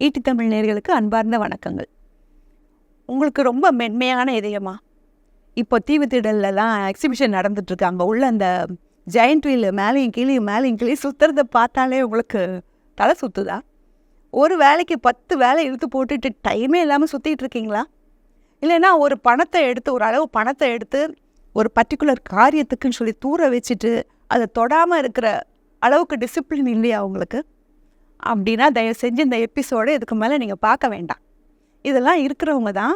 ஈட்டி தமிழ் நேர்களுக்கு அன்பார்ந்த வணக்கங்கள். உங்களுக்கு ரொம்ப மென்மையான இதயமா? இப்போ தீவுத்திடல்லாம் எக்ஸிபிஷன் நடந்துட்டுருக்கு அங்கே உள்ள அந்த ஜெயண்ட் வீல் மேலேயும் கீழே மேலேயும் கீழே சுற்றுறத பார்த்தாலே உங்களுக்கு தலை சுற்றுதா ஒரு வேலைக்கு பத்து வேலை இழுத்து போட்டுட்டு டைமே இல்லாமல் சுற்றிட்டு இருக்கீங்களா இல்லைன்னா ஒரு பணத்தை எடுத்து ஒரு அளவு பணத்தை எடுத்து ஒரு பர்டிகுலர் காரியத்துக்குன்னு சொல்லி தூர வச்சுட்டு அதை தொடாமல் இருக்கிற அளவுக்கு டிசிப்ளின் இல்லையா உங்களுக்கு? அப்படின்னா தயவு செஞ்சு இந்த எபிசோடு இதுக்கு மேலே நீங்கள் பார்க்க வேண்டாம். இதெல்லாம் இருக்கிறவங்க தான்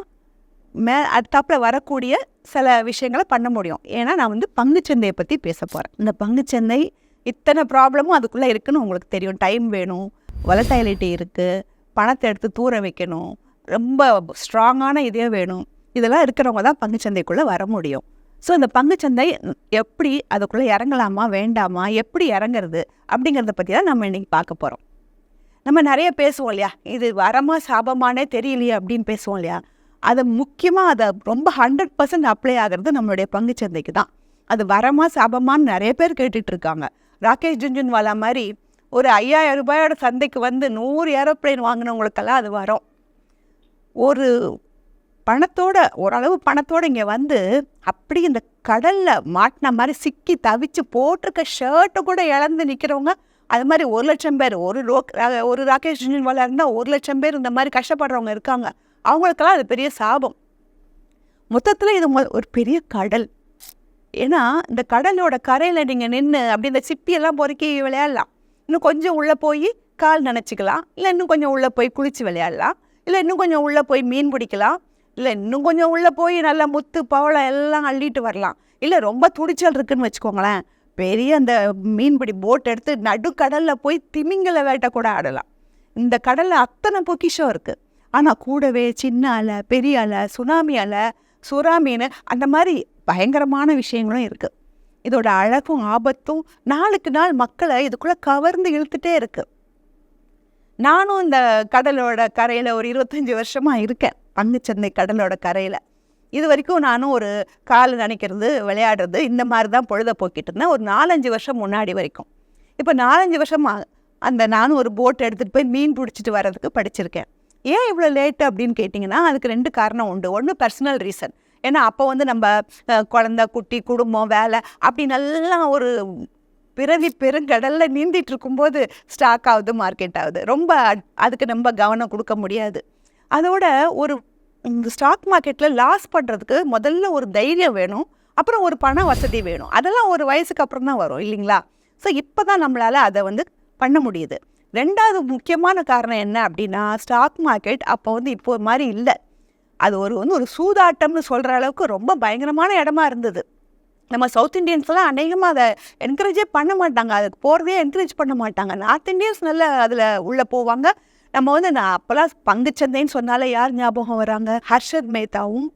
மே அடுத்தாப்பில் வரக்கூடிய சில விஷயங்களை பண்ண முடியும். ஏன்னா நான் வந்து பங்குச்சந்தையை பற்றி பேச போகிறேன் இந்த பங்குச்சந்தை இத்தனை ப்ராப்ளமும் அதுக்குள்ளே இருக்குதுன்னு உங்களுக்கு தெரியும். டைம் வேணும் வலட்டாயிலிட்டி இருக்குது பணத்தை எடுத்து தூர வைக்கணும் ரொம்ப ஸ்ட்ராங்கான இதே வேணும். இதெல்லாம் இருக்கிறவங்க தான் பங்குச்சந்தைக்குள்ளே வர முடியும். ஸோ இந்த பங்குச்சந்தை எப்படி அதுக்குள்ளே இறங்கலாமா வேண்டாமா எப்படி இறங்குறது அப்படிங்கிறத பற்றி தான் நம்ம இன்றைக்கி பார்க்க போகிறோம் நம்ம நிறைய பேசுவோம் இல்லையா? இது வரமா சாபமானே தெரியலையே அப்படின்னு பேசுவோம் இல்லையா? அதை முக்கியமாக அதை ரொம்ப ஹண்ட்ரட் பர்சன்ட் அப்ளை ஆகிறது நம்மளுடைய பங்குச்சந்தைக்கு தான். அது வரமா சாபமான்னு நிறைய பேர் கேட்டுட்டு இருக்காங்க. ராகேஷ் ஜுன்ஜுன்வாலா மாதிரி ஒரு ஐயாயிரம் ரூபாயோட சந்தைக்கு வந்து நூறு ஏரோப்ளேன் வாங்கினவங்களுக்கெல்லாம் அது வரும். ஒரு பணத்தோட ஓரளவு பணத்தோடு இங்கே வந்து அப்படி இந்த கடலில் மாட்டின மாதிரி சிக்கி தவிச்சு போட்டிருக்க ஷர்ட்டை கூட இழந்து நிற்கிறவங்க அது மாதிரி ஒரு லட்சம் பேர் ஒரு ரோ ஒரு ராகேஷ் ஜுன்ஜுன்வாலா இருந்தால் ஒரு லட்சம் பேர் இந்த மாதிரி கஷ்டப்படுறவங்க இருக்காங்க. அவங்களுக்கெல்லாம் அது பெரிய சாபம். மொத்தத்தில் இது ஒரு பெரிய கடல். ஏன்னா இந்த கடலோட கரையில் நீங்கள் நின்று அப்படி இந்த சிப்பியெல்லாம் பொறுக்கி விளையாடலாம். இன்னும் கொஞ்சம் உள்ளே போய் கால் நினச்சிக்கலாம். இல்லை இன்னும் கொஞ்சம் உள்ளே போய் குளித்து விளையாடலாம். இல்லை இன்னும் கொஞ்சம் உள்ளே போய் மீன் பிடிக்கலாம். இல்லை இன்னும் கொஞ்சம் உள்ளே போய் நல்லா முத்து பவளம் எல்லாம் அள்ளிட்டு வரலாம். இல்லை ரொம்ப துடிச்சல் இருக்குதுன்னு வச்சுக்கோங்களேன். பெரிய அந்த மீன்பிடி போட் எடுத்து நடுக்கடலில் போய் திமிங்கல வேட்டை கூட ஆடலாம். இந்த கடலில் அத்தனை பொக்கிஷம் இருக்குது ஆனால் கூடவே சின்ன அலை பெரிய அலை சுனாமி அலை சுறாமீன் அந்த மாதிரி பயங்கரமான விஷயங்களும் இருக்குது இதோட அழகும் ஆபத்தும் நாளுக்கு நாள் மக்களை இதுக்குள்ளே கவர்ந்து இழுத்துட்டே இருக்குது நானும் இந்த கடலோட கரையில் ஒரு இருபத்தஞ்சி வருஷமாக இருக்கேன். பங்குச்சந்தை கடலோட கரையில். இது வரைக்கும் நானும் ஒரு கால் நினைக்கிறது விளையாடுறது இந்த மாதிரி தான் பொழுத போக்கிட்டு இருந்தேன். ஒரு நாலஞ்சு வருஷம் முன்னாடி வரைக்கும். இப்போ நாலஞ்சு வருஷம் அந்த நானும் ஒரு போட் எடுத்துகிட்டு போய் மீன் பிடிச்சிட்டு வர்றதுக்கு படிச்சிருக்கேன். ஏன் இவ்வளோ லேட்டு அப்படின்னு கேட்டிங்கன்னா அதுக்கு ரெண்டு காரணம் உண்டு. ஒன்று பர்சனல் ரீசன் ஏன்னா அப்போ வந்து நம்ம குழந்த குழந்தை குட்டி குடும்பம் வேலை அப்படி நல்லா ஒரு பிறவி பெருங்கடலில் நீந்திட்டு இருக்கும்போது ஸ்டாக் ஆகுது மார்க்கெட் ஆகுது. ரொம்ப அதுக்கு நம்ம கவனம் கொடுக்க முடியாது. அதோட ஒரு இந்த ஸ்டாக் மார்க்கெட்டில் லாஸ் பண்ணுறதுக்கு முதல்ல ஒரு தைரியம் வேணும். அப்புறம் ஒரு பண வசதி வேணும். அதெல்லாம் ஒரு வயசுக்கு அப்புறம் தான் வரும் இல்லைங்களா? ஸோ இப்போ தான் நம்மளால் அதை வந்து பண்ண முடியுது. ரெண்டாவது முக்கியமான காரணம் என்ன அப்படின்னா ஸ்டாக் மார்க்கெட் அப்போ வந்து இப்போ மாதிரி இல்லை. அது ஒரு வந்து ஒரு சூதாட்டம்னு சொல்கிற அளவுக்கு ரொம்ப பயங்கரமான இடமா இருந்தது. நம்ம சவுத் இண்டியன்ஸ்லாம் அநேகமாக அதை என்கரேஜே பண்ண மாட்டாங்க. அதுக்கு போகிறதே என்கரேஜ் பண்ண மாட்டாங்க. நார்த் இந்தியன்ஸ் நல்லா அதில் உள்ளே போவாங்க. நம்ம வந்து நான் அப்போல்லாம் பங்குச்சந்தைன்னு சொன்னாலே யார் ஞாபகம் வராங்க? ஹர்ஷத் மேத்தாவும்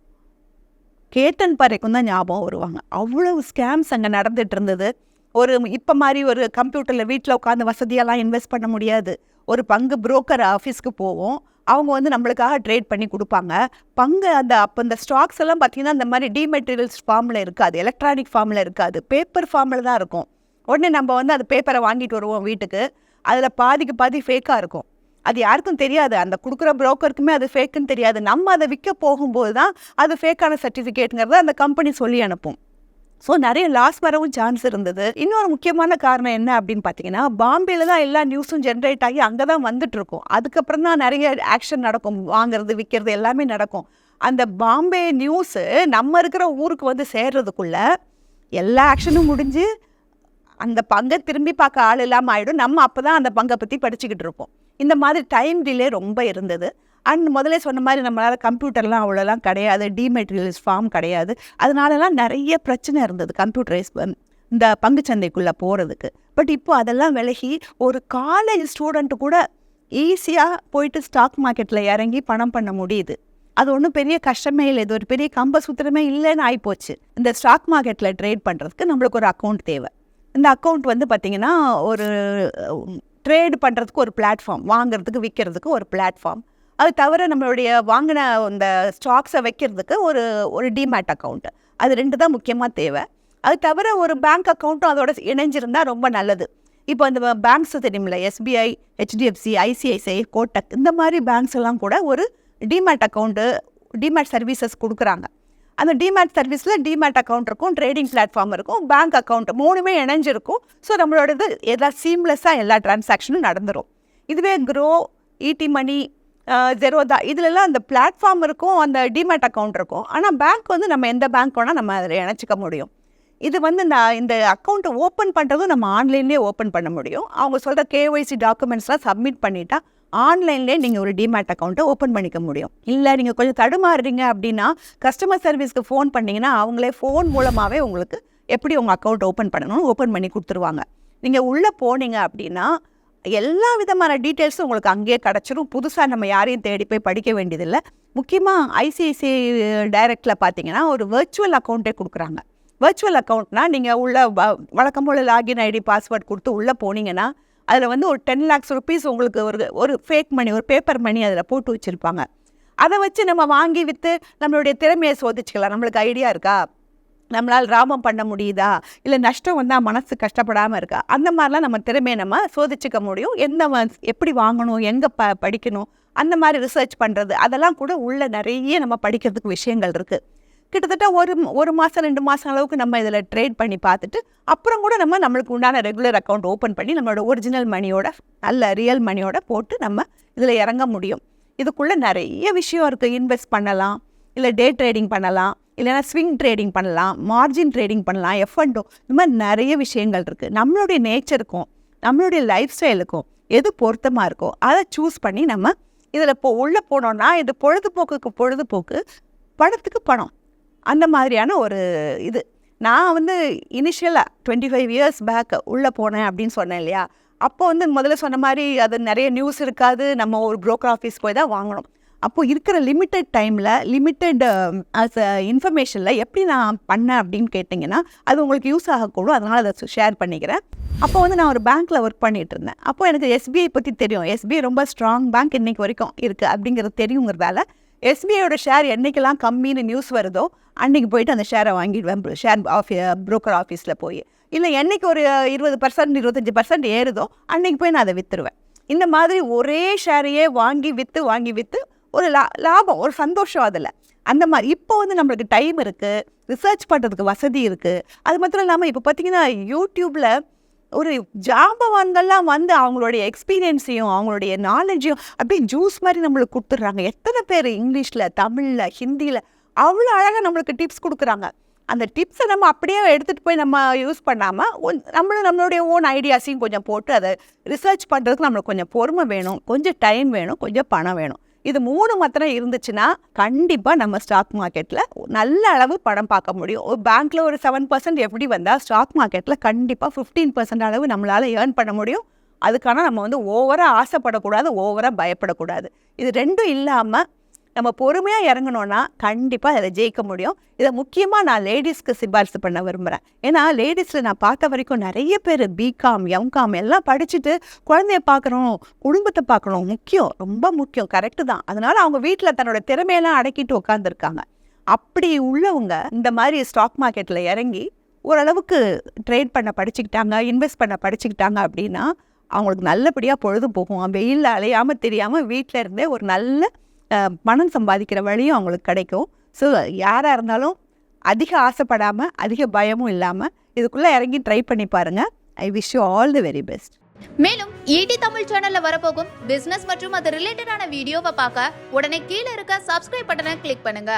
கேத்தன் பறைக்கும் தான் ஞாபகம் வருவாங்க. அவ்வளவு ஸ்கேம்ஸ் அங்கே நடந்துட்டு இருந்தது. ஒரு இப்போ மாதிரி ஒரு கம்ப்யூட்டரில் வீட்டில் உட்காந்து வசதியெல்லாம் இன்வெஸ்ட் பண்ண முடியாது. ஒரு பங்கு புரோக்கர் ஆஃபீஸ்க்கு போவோம். அவங்க வந்து நம்மளுக்காக ட்ரேட் பண்ணி கொடுப்பாங்க. பங்கு அந்த அப்போ இந்த ஸ்டாக்ஸ் எல்லாம் பார்த்தீங்கன்னா அந்த மாதிரி டிமெட்டீரியல்ஸ் ஃபார்மில் இருக்காது. எலக்ட்ரானிக் ஃபார்மில் இருக்காது. பேப்பர் ஃபார்மில் தான் இருக்கும். உடனே நம்ம வந்து அந்த பேப்பரை வாங்கிட்டு வருவோம் வீட்டுக்கு. அதில் பாதிக்கு பாதி ஃபேக்காக இருக்கும். அது யாருக்கும் தெரியாது. அந்த கொடுக்குற புரோக்கருக்குமே அது ஃபேக்குன்னு தெரியாது. நம்ம அதை விற்க போகும்போது தான் அது ஃபேக்கான சர்டிஃபிகேட்டுங்கிறத அந்த கம்பெனி சொல்லி அனுப்பும். ஸோ நிறைய லாஸ் வரவும் சான்ஸ் இருந்தது. இன்னொரு முக்கியமான காரணம் என்ன அப்படின்னு பார்த்தீங்கன்னா பாம்பேல தான் எல்லா நியூஸும் ஜென்ரேட் ஆகி அங்கே தான் வந்துட்டுருக்கும் அதுக்கப்புறம் தான் நிறைய ஆக்ஷன் நடக்கும். வாங்குறது விற்கிறது எல்லாமே நடக்கும். அந்த பாம்பே நியூஸு நம்ம இருக்கிற ஊருக்கு வந்து சேர்றதுக்குள்ள எல்லா ஆக்ஷனும் முடிஞ்சு அந்த பங்கை திரும்பி பார்க்க ஆள் இல்லாமல் ஆகிடும் நம்ம அப்போ தான் அந்த பங்கை பற்றி படிச்சுக்கிட்டு இருப்போம். இந்த மாதிரி டைம் டிலே ரொம்ப இருந்தது. அண்ட் முதலே சொன்ன மாதிரி நம்மளால் கம்ப்யூட்டர்லாம் அவ்வளோலாம் கிடையாது டிமெட்டீரியல்ஸ் ஃபார்ம் கிடையாது. அதனாலலாம் நிறைய பிரச்சனை இருந்தது கம்ப்யூட்டரைஸ் இந்த பங்குச்சந்தைக்குள்ளே போகிறதுக்கு பட் இப்போ அதெல்லாம் விலகி ஒரு காலேஜ் ஸ்டூடெண்ட்டு கூட ஈஸியாக போயிட்டு ஸ்டாக் மார்க்கெட்டில் இறங்கி பணம் பண்ண முடியுது. அது ஒன்றும் பெரிய கஷ்டமே இல்லை. இது ஒரு பெரிய கம்ப சுத்திரமே இல்லைன்னு ஆகிப்போச்சு இந்த ஸ்டாக் மார்க்கெட்டில் ட்ரேட் பண்ணுறதுக்கு நம்மளுக்கு ஒரு அக்கௌண்ட் தேவை. இந்த அக்கௌண்ட் வந்து பார்த்திங்கன்னா ஒரு ட்ரேடு பண்ணுறதுக்கு ஒரு பிளாட்ஃபார்ம் வாங்குறதுக்கு விற்கிறதுக்கு ஒரு பிளாட்ஃபார்ம் அது தவிர நம்மளுடைய வாங்கின அந்த ஸ்டாக்ஸை வைக்கிறதுக்கு ஒரு ஒரு டிமேட் அக்கௌண்ட்டு அது ரெண்டு தான் முக்கியமாக தேவை. அது தவிர ஒரு பேங்க் அக்கௌண்ட்டும் அதோட இணைஞ்சிருந்தால் ரொம்ப நல்லது. இப்போ இந்த பேங்க்ஸ் தெரியுமில்ல எஸ்பிஐ ஹெச்டிஎஃப்சி ஐசிஐசிஐ கோட்டக் இந்த மாதிரி பேங்க்ஸ் எல்லாம் கூட ஒரு டிமேட் அக்கௌண்ட்டு டிமேட் சர்வீசஸ் கொடுக்குறாங்க. அந்த டிமேட் சர்வீஸில் டிமேட் அக்கௌண்ட் இருக்கும் ட்ரேடிங் பிளாட்ஃபார்ம் இருக்கும் பேங்க் அக்கௌண்ட் மூணுமே இணைஞ்சிருக்கும். ஸோ நம்மளோடது எல்லா சீம்லெஸ்ஸாக எல்லா டிரான்சாக்ஷனும் நடந்துரும். இதுவே க்ரோ இடி மணி ஜெரோதா இதுலலாம் அந்த பிளாட்ஃபார்ம் இருக்கும் அந்த டிமேட் அக்கௌண்ட் இருக்கும். ஆனால் பேங்க் வந்து நம்ம எந்த பேங்க் வேணால் நம்ம அதில் இணைச்சிக்க முடியும். இது வந்து நான் இந்த அக்கௌண்ட்டை ஓப்பன் பண்ணுறதும் நம்ம ஆன்லைன்லேயே ஓப்பன் பண்ண முடியும். அவங்க சொல்கிற கேஒய்சி டாக்குமெண்ட்ஸ்லாம் சப்மிட் பண்ணிட்டா ஆன்லைன்லேயே நீங்கள் ஒரு டிமேட் அக்கௌண்ட்டை ஓப்பன் பண்ணிக்க முடியும். இல்லை நீங்கள் கொஞ்சம் தடுமாறுறீங்க அப்படின்னா கஸ்டமர் சர்வீஸ்க்கு ஃபோன் பண்ணிங்கன்னா அவங்களே ஃபோன் மூலமாகவே உங்களுக்கு எப்படி உங்கள் அக்கௌண்ட் ஓப்பன் பண்ணணும்னு ஓப்பன் பண்ணி கொடுத்துருவாங்க. நீங்கள் உள்ளே போனீங்க அப்படின்னா எல்லா விதமான டீட்டெயில்ஸும் உங்களுக்கு அங்கேயே கிடச்சிரும். புதுசாக நம்ம யாரையும் தேடி போய் படிக்க வேண்டியதில்லை. முக்கியமாக ஐசிஐசிஐ டைரக்டில் பார்த்தீங்கன்னா ஒரு வர்ச்சுவல் அக்கௌண்ட்டே கொடுக்குறாங்க. வர்ச்சுவல் அக்கௌண்ட்னால் நீங்கள் உள்ள வ- வழக்கம் போல் லாகின் ஐடி பாஸ்வேர்ட் கொடுத்து உள்ளே போனீங்கன்னா அதில் வந்து ஒரு டென் லேக்ஸ் ருபீஸ் உங்களுக்கு ஒரு ஒரு ஃபேக் மணி ஒரு பேப்பர் மணி அதில் போட்டு வச்சுருப்பாங்க. அதை வச்சு நம்ம வாங்கி விற்று நம்மளுடைய திறமையை சோதிச்சுக்கலாம். நம்மளுக்கு ஐடியா இருக்கா? நம்மளால் ராமம் பண்ண முடியுதா? இல்லை நஷ்டம் வந்தால் மனசு கஷ்டப்படாமல் இருக்கா? அந்த மாதிரிலாம் நம்ம திறமையை நம்ம சோதிச்சுக்க முடியும். எந்த எப்படி வாங்கணும்? எங்கே ப படிக்கணும்? அந்த மாதிரி ரிசர்ச் பண்ணுறது அதெல்லாம் கூட உள்ள நிறைய நம்ம படிக்கிறதுக்கு விஷயங்கள் இருக்குது கிட்டத்தட்ட ஒரு ஒரு மாதம் ரெண்டு மாதம் அளவுக்கு நம்ம இதில் ட்ரேட் பண்ணி பார்த்துட்டு அப்புறம் கூட நம்ம நம்மளுக்கு உண்டான ரெகுலர் அக்கௌண்ட் ஓப்பன் பண்ணி நம்மளோட ஒரிஜினல் மணியோட நல்ல ரியல் மணியோட போட்டு நம்ம இதில் இறங்க முடியும். இதுக்குள்ளே நிறைய விஷயம் இருக்குது இன்வெஸ்ட் பண்ணலாம் இல்லை டே ட்ரேடிங் பண்ணலாம் இல்லைனா ஸ்விங் ட்ரேடிங் பண்ணலாம் மார்ஜின் ட்ரேடிங் பண்ணலாம் எஃப்என்டோ இந்த மாதிரி நிறைய விஷயங்கள் இருக்குது நம்மளுடைய நேச்சருக்கும் நம்மளுடைய லைஃப் ஸ்டைலுக்கும் எது பொருத்தமாக இருக்கோ அதை சூஸ் பண்ணி நம்ம இதில் இப்போ உள்ளே போனோன்னா இது பொழுதுபோக்குக்கு பொழுதுபோக்கு பணத்துக்கு பணம். அந்த மாதிரியான ஒரு இது. நான் வந்து இனிஷியலாக டுவெண்ட்டி ஃபைவ் இயர்ஸ் பேக் உள்ளே போனேன் அப்படின்னு சொன்னேன் இல்லையா? அப்போ வந்து முதல்ல சொன்ன மாதிரி அது நிறைய நியூஸ் இருக்காது நம்ம ஒரு புரோக்கர் ஆஃபீஸ் போய் தான் வாங்கணும். அப்போது இருக்கிற லிமிட்டெட் டைமில் லிமிட்டெட் அஸ் இன்ஃபர்மேஷனில் எப்படி நான் பண்ணேன் அப்படின்னு கேட்டிங்கன்னா அது உங்களுக்கு யூஸ் ஆகக்கூடும். அதனால் அதை ஷேர் பண்ணிக்கிறேன். அப்போ வந்து நான் ஒரு பேங்க்கில் ஒர்க் பண்ணிகிட்டு இருந்தேன். அப்போ எனக்கு எஸ்பிஐ பற்றி தெரியும். எஸ்பிஐ ரொம்ப ஸ்ட்ராங் பேங்க் இன்றைக்கி வரைக்கும் இருக்குது அப்படிங்கிறது தெரியுங்கிறதால எஸ்பிஐயோட ஷேர் என்றைக்கெல்லாம் கம்மின்னு நியூஸ் வருதோ அன்றைக்கி போயிட்டு அந்த ஷேரை வாங்கிடுவேன். ஷேர் ஆஃபி ப்ரோக்கர் ஆஃபீஸில் போய். இல்லை என்னைக்கு ஒரு இருபது பர்சன்ட் இருபத்தஞ்சி பர்சன்ட் ஏறுதோ அன்னைக்கு போய் நான் அதை விற்றுருவேன் இந்த மாதிரி ஒரே ஷேரையே வாங்கி விற்று வாங்கி விற்று ஒரு லா லாபம் ஒரு சந்தோஷம் அதில். அந்த மாதிரி இப்போ வந்து நம்மளுக்கு டைம் இருக்குது ரிசர்ச் பண்ணுறதுக்கு வசதி இருக்குது அது மாத்திரம் இல்லாமல் இப்போ பார்த்திங்கன்னா யூடியூப்பில் ஒரு ஜாம்பவான்கள்லாம் வந்து அவங்களுடைய எக்ஸ்பீரியன்ஸையும் அவங்களுடைய நாலேஜையும் அப்படியே ஜூஸ் மாதிரி நம்மளுக்கு கொடுத்துட்றாங்க. எத்தனை பேர் இங்கிலீஷில் தமிழில் ஹிந்தியில் அவ்வளோ அழகாக நம்மளுக்கு டிப்ஸ் கொடுக்குறாங்க. அந்த டிப்ஸை நம்ம அப்படியே எடுத்துகிட்டு போய் நம்ம யூஸ் பண்ணாமல் நம்மளும் நம்மளுடைய ஓன் ஐடியாஸையும் கொஞ்சம் போட்டு அதை ரிசர்ச் பண்ணுறதுக்கு நம்மளுக்கு கொஞ்சம் பொறுமை வேணும் கொஞ்சம் டைம் வேணும் கொஞ்சம் பணம் வேணும். இது மூணு மாத்திரம் இருந்துச்சுன்னா கண்டிப்பாக நம்ம ஸ்டாக் மார்க்கெட்டில் நல்ல அளவு பணம் பார்க்க முடியும். ஒரு பேங்க்கில் ஒரு செவன் பர்சன்ட் எப்படி வந்தால் ஸ்டாக் மார்க்கெட்டில் கண்டிப்பாக ஃபிஃப்டீன் பர்சன்ட் அளவு நம்மளால் ஏர்ன் பண்ண முடியும். அதுக்கான நம்ம வந்து ஓவராக ஆசைப்படக்கூடாது ஓவராக பயப்படக்கூடாது. இது ரெண்டும் இல்லாமல் நம்ம பொறுமையாக இறங்கணும்னா கண்டிப்பாக அதில் ஜெயிக்க முடியும். இதை முக்கியமாக நான் லேடிஸ்க்கு சிபாரிசு பண்ண விரும்புகிறேன் ஏன்னா லேடிஸில் நான் பார்த்த வரைக்கும் நிறைய பேர் பிகாம் எம்காம் எல்லாம் படிச்சுட்டு குழந்தைய பார்க்கணும் குடும்பத்தை பார்க்கணும் முக்கியம் ரொம்ப முக்கியம். கரெக்டு தான். அதனால் அவங்க வீட்டில் தன்னோட திறமையெல்லாம் அடக்கிட்டு உட்காந்துருக்காங்க அப்படி உள்ளவங்க இந்த மாதிரி ஸ்டாக் மார்க்கெட்டில் இறங்கி ஓரளவுக்கு ட்ரேட் பண்ண படிச்சுக்கிட்டாங்க இன்வெஸ்ட் பண்ண படிச்சுக்கிட்டாங்க அப்படின்னா அவங்களுக்கு நல்லபடியாக பொழுது போகும். வெயிலில் அலையாமல் தெரியாமல் வீட்டில் இருந்தே ஒரு நல்ல பணம் சம்பாதிக்கிற வழியும் அவங்களுக்கு கிடைக்கும். ஸோ யாராக இருந்தாலும் அதிக ஆசைப்படாமல் அதிக பயமும் இல்லாமல் இதுக்குள்ளே இறங்கி ட்ரை பண்ணி பாருங்கள் I wish you all the very best மேலும் ஈடி தமிழ் சேனல்ல வரப்போகும் பிசினஸ் மற்றும் அது ரிலேட்டடான வீடியோவை பார்க்க உடனே கீழே இருக்க சப்ஸ்கிரைப் பட்டனை கிளிக் பண்ணுங்க.